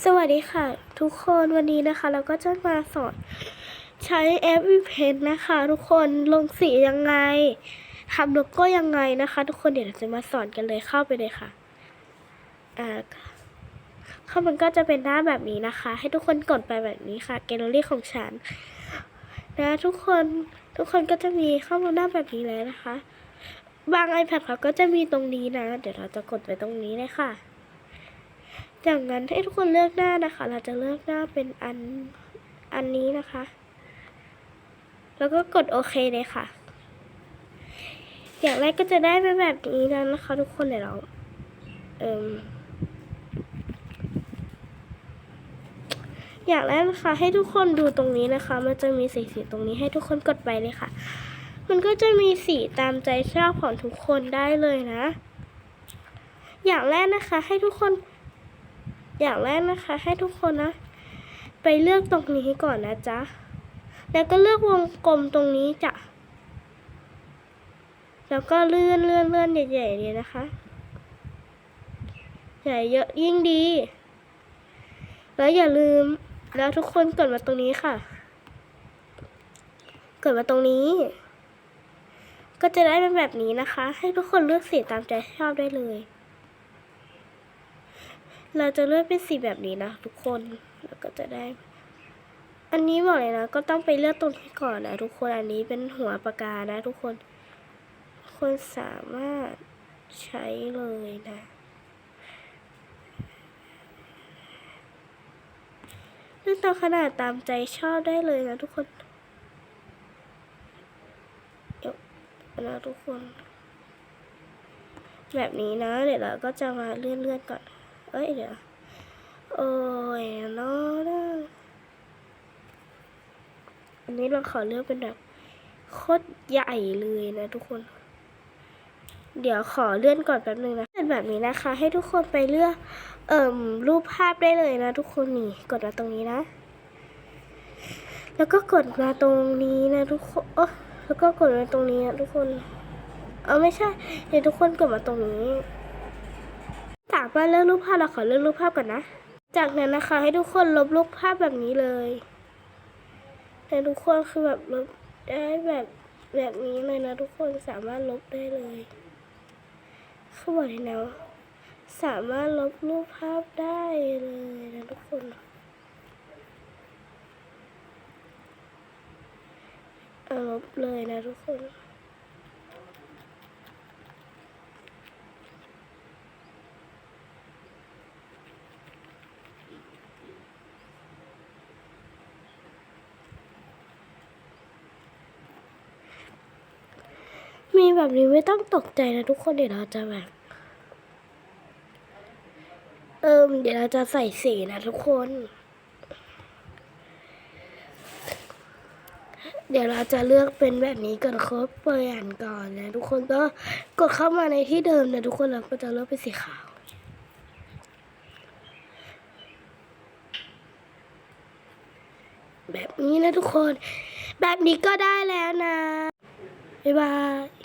สวัสดีค่ะ ทุกคนวันนี้นะคะ เราก็จะมาสอนใช้แอปวิเพนนะคะ ทุกคนลงสียังไงทำโลโก้ยังไงนะคะ ทุกคนเดี๋ยวเราจะมาสอนกันเลยเข้าไปเลยค่ะอ่าเข้ามันก็จะเป็นหน้าแบบนี้นะคะ ให้ทุกคนกดไปแบบนี้ค่ะแกลเลอรี่ของฉันนะทุกคนทุกคนก็จะมีเข้ามาหน้าแบบนี้แล้วนะคะ บาง iPad เขาก็จะมีตรงนี้นะ เดี๋ยวเราจะกดไปตรงนี้เลยค่ะ จากนั้นให้ทุกคนเลือกหน้านะคะ เราจะเลือกหน้าเป็นอันอันนี้นะคะ แล้วก็กดโอเคเลยค่ะ อย่างแรกก็จะได้เป็นแบบนี้นะนะคะทุกคนเดี๋ยวเราเอ่มอย่างแรกนะคะให้ทุกคนดูตรงนี้นะคะ มันจะมีสีสีตรงนี้ให้ทุกคนกดไปเลยค่ะ มันก็จะมีสีตามใจชอบของทุกคนได้เลยนะ อย่างแรกนะคะ ให้ทุกคน อย่างแรกนะคะ ให้ทุกคนนะ ไปเลือกตรงนี้ก่อนนะจ๊ะ แล้วก็เลือกวงกลมตรงนี้จ้ะ แล้วก็เลื่อนเลื่อนเลื่อนใหญ่ๆเลยนะคะ ใหญ่เยอะยิ่งดี แล้วอย่าลืม แล้วทุกคนกดมาตรงนี้ค่ะ กดมาตรงนี้ ก็จะได้เป็นแบบนี้นะคะ ให้ทุกคนเลือกสีตามใจชอบได้เลย เราจะเลือกเป็นสีแบบนี้นะทุกคนแล้วก็จะได้ อันนี้บอกเลยนะก็ต้องไปเลือกตรงนี้ก่อนนะทุกคนอันนี้เป็นหัวปากกานะ ทุกคนคนสามารถใช้เลยนะ เลือกตามขนาดตามใจชอบได้เลยนะทุกคนเดี๋ยวนะทุกคน แบบนี้นะ เดี๋ยวเราก็จะมาเลื่อนๆก่อน เอ้ยเดี๋ยวโอ้ยนาะนะอันนี้เราขอเลือกเป็นแบบโคตรใหญ่เลยนะทุกคน เดี๋ยวขอเลื่อนก่อนแป๊บนึงนะเป็นแบบนี้นะคะ ให้ทุกคนไปเลือกเอ่มรูปภาพได้เลยนะ ทุกคนนี่กดมาตรงนี้นะ แล้วก็กดมาตรงนี้นะทุกคนเออแล้วก็กดมาตรงนี้นะทุกคน เออไม่ใช่เดี๋ยวทุกคนกดมาตรงนี้ สามารถเลือกรูปภาพเราขอเลือกรูปภาพก่อนนะ จากนั้นนะคะให้ทุกคนลบรูปภาพแบบนี้เลยแต่ทุกคนคือแบบลบได้แบบแบบนี้เลยนะ ทุกคนสามารถลบได้เลยเขาบอกเลยนะว่าสามารถลบรูปภาพได้เลยนะทุกคนเอาลบเลยนะทุกคน แบบนี้ไม่ต้องตกใจนะทุกคนเดี๋ยวเราจะแบบ เอิมเดี๋ยวเราจะใส่สีนะทุกคน เดี๋ยวเราจะเลือกเป็นแบบนี้ก่อนครบเปลี่ยนก่อนนะทุกคนก็กดเข้ามาในที่เดิมนะทุกคนเราก็จะเลือกเป็นสีขาวแบบนี้นะทุกคน แบบนี้ก็ได้แล้วนะ บ๊ายบาย